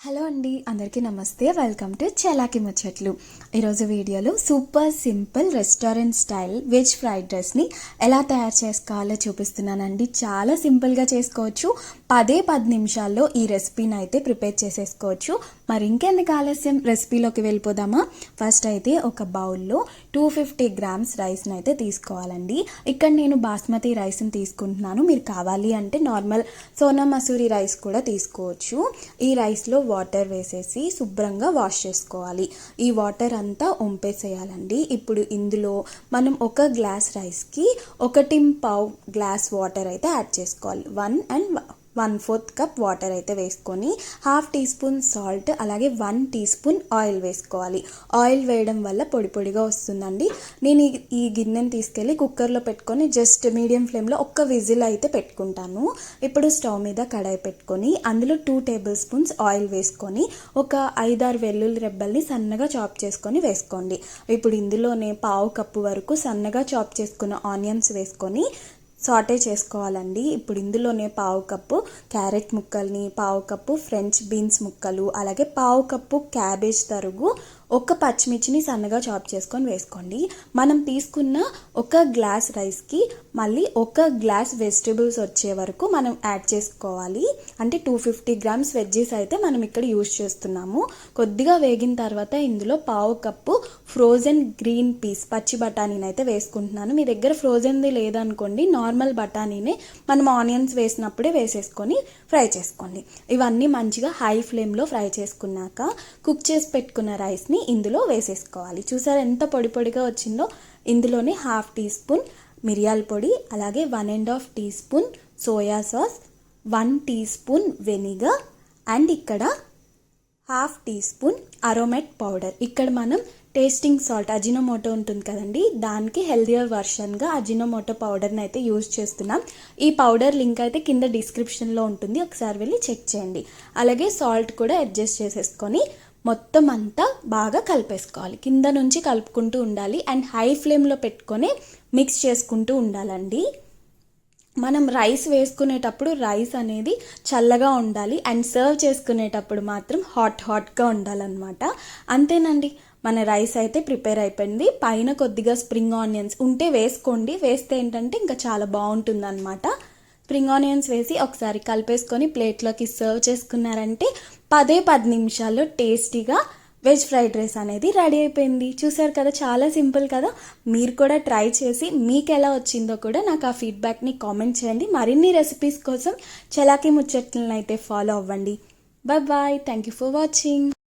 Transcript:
Hello అండి అందరికీ నమస్తే. వెల్కమ్ టు చలాకి ముచ్చట్లు ఈరోజు వీడియోలో super simple restaurant style veg fried రైస్ని ఎలా తయారు చేసుకోవాలో చూపిస్తున్నానండి. చాలా సింపుల్గా చేసుకోవచ్చు. పదే పది నిమిషాల్లో ఈ రెసిపీని అయితే ప్రిపేర్ చేసేసుకోవచ్చు. మరి ఇంకెందుకు ఆలస్యం? రెసిపీలోకి వెళ్ళిపోదామా? ఫస్ట్ అయితే ఒక బౌల్లో టూ ఫిఫ్టీ గ్రామ్స్ రైస్ని అయితే తీసుకోవాలండి. ఇక్కడ నేను బాస్మతి రైస్ని తీసుకుంటున్నాను. మీరు కావాలి అంటే నార్మల్ సోనా మసూరి రైస్ కూడా తీసుకోవచ్చు. ఈ రైస్లో వాటర్ వేసేసి శుభ్రంగా వాష్ చేసుకోవాలి. ఈ వాటర్ అంతా వంపేసేయాలండి ఇప్పుడు ఇందులో మనం ఒక గ్లాస్ రైస్కి ఒకటి పావు గ్లాస్ వాటర్ అయితే యాడ్ చేసుకోవాలి. One and one fourth cup water అయితే వేసుకొని హాఫ్ టీ స్పూన్ సాల్ట్ అలాగే వన్ టీ స్పూన్ ఆయిల్ వేసుకోవాలి. ఆయిల్ వేయడం వల్ల పొడి పొడిగా వస్తుందండి. నేను ఈ- ఈ గిన్నెని తీసుకెళ్ళి కుక్కర్లో పెట్టుకొని జస్ట్ మీడియం ఫ్లేమ్లో ఒక్క విజిల్ అయితే పెట్టుకుంటాను. ఇప్పుడు స్టవ్ మీద కడాయి పెట్టుకొని అందులో టూ టేబుల్ స్పూన్స్ ఆయిల్ వేసుకొని ఒక ఐదారు వెల్లుల్లి రెబ్బల్ని సన్నగా చాప్ చేసుకొని వేసుకోండి. ఇప్పుడు ఇందులోనే పావు కప్పు వరకు సన్నగా చాప్ చేసుకున్న ఆనియన్స్ వేసుకొని సాటే చేసుకోవాలండి. ఇప్పుడు ఇందులోనే పావు కప్పు క్యారెట్ ముక్కల్ని పావు కప్పు ఫ్రెంచ్ బీన్స్ ముక్కలు అలాగే పావు కప్పు క్యాబేజ్ తరుగు ఒక పచ్చిమిర్చిని సన్నగా చాప్ చేసుకొని వేసుకోండి. మనం తీసుకున్న ఒక గ్లాస్ రైస్కి మళ్ళీ ఒక గ్లాస్ వెజిటేబుల్స్ వచ్చే వరకు మనం యాడ్ చేసుకోవాలి. అంటే టూ ఫిఫ్టీ గ్రామ్స్ వెజ్జీస్ అయితే మనం ఇక్కడ యూజ్ చేస్తున్నాము. కొద్దిగా వేగిన తర్వాత ఇందులో పావు కప్పు ఫ్రోజన్ గ్రీన్ పీస్ పచ్చి బఠానీని అయితే వేసుకుంటున్నాను. మీ దగ్గర ఫ్రోజన్ది లేదనుకోండి నార్మల్ బఠానీనే మనం ఆనియన్స్ వేసినప్పుడే వేసేసుకొని ఫ్రై చేసుకోండి. ఇవన్నీ మంచిగా హై ఫ్లేమ్లో ఫ్రై చేసుకున్నాక కుక్ చేసి పెట్టుకున్న రైస్ని ఇందులో వేసేసుకోవాలి. చూసారా ఎంత పొడి పొడిగా వచ్చిందో? ఇందులోనే హాఫ్ టీ స్పూన్ మిరియాల పొడి అలాగే one and half teaspoon soya sauce one teaspoon vinegar and ఇక్కడ half teaspoon aromat powder. ఇక్కడ మనం టేస్టింగ్ సాల్ట్ అజినోమోటో ఉంటుంది కదండి దానికి హెల్దియర్ వర్షన్గా అజినోమోటో పౌడర్ని అయితే యూజ్ చేస్తున్నాం. ఈ పౌడర్ లింక్ అయితే కింద డిస్క్రిప్షన్లో ఉంటుంది ఒకసారి వెళ్ళి చెక్ చేయండి. అలాగే సాల్ట్ కూడా అడ్జస్ట్ చేసేసుకొని మొత్తం అంతా బాగా కలిపేసుకోవాలి. కింద నుంచి కలుపుకుంటూ ఉండాలి. అండ్ హై ఫ్లేమ్లో పెట్టుకొని మిక్స్ చేసుకుంటూ ఉండాలండి. మనం రైస్ వేసుకునేటప్పుడు రైస్ అనేది చల్లగా ఉండాలి. అండ్ సర్వ్ చేసుకునేటప్పుడు మాత్రం హాట్ హాట్గా ఉండాలన్నమాట. అంతేనండి. మన రైస్ అయితే ప్రిపేర్ అయిపోయింది. పైన కొద్దిగా స్ప్రింగ్ ఆనియన్స్ ఉంటే వేసుకోండి. వేస్తే ఏంటంటే ఇంకా చాలా బాగుంటుందన్నమాట. స్ప్రింగ్ ఆనియన్స్ వేసి ఒకసారి కలిపేసుకొని ప్లేట్లోకి సర్వ్ చేసుకున్నారంటే పదే పది నిమిషాల్లో టేస్టీగా వెజ్ ఫ్రైడ్ రైస్ అనేది రెడీ అయిపోయింది. చూసారు కదా చాలా సింపుల్ కదా? మీరు కూడా ట్రై చేసి మీకు ఎలా వచ్చిందో కూడా నాకు ఆ ఫీడ్బ్యాక్ని కామెంట్ చేయండి. మరిన్ని రెసిపీస్ కోసం చలాకీ ముచ్చట్లను అయితే ఫాలో అవ్వండి. Bye bye thank you for watching.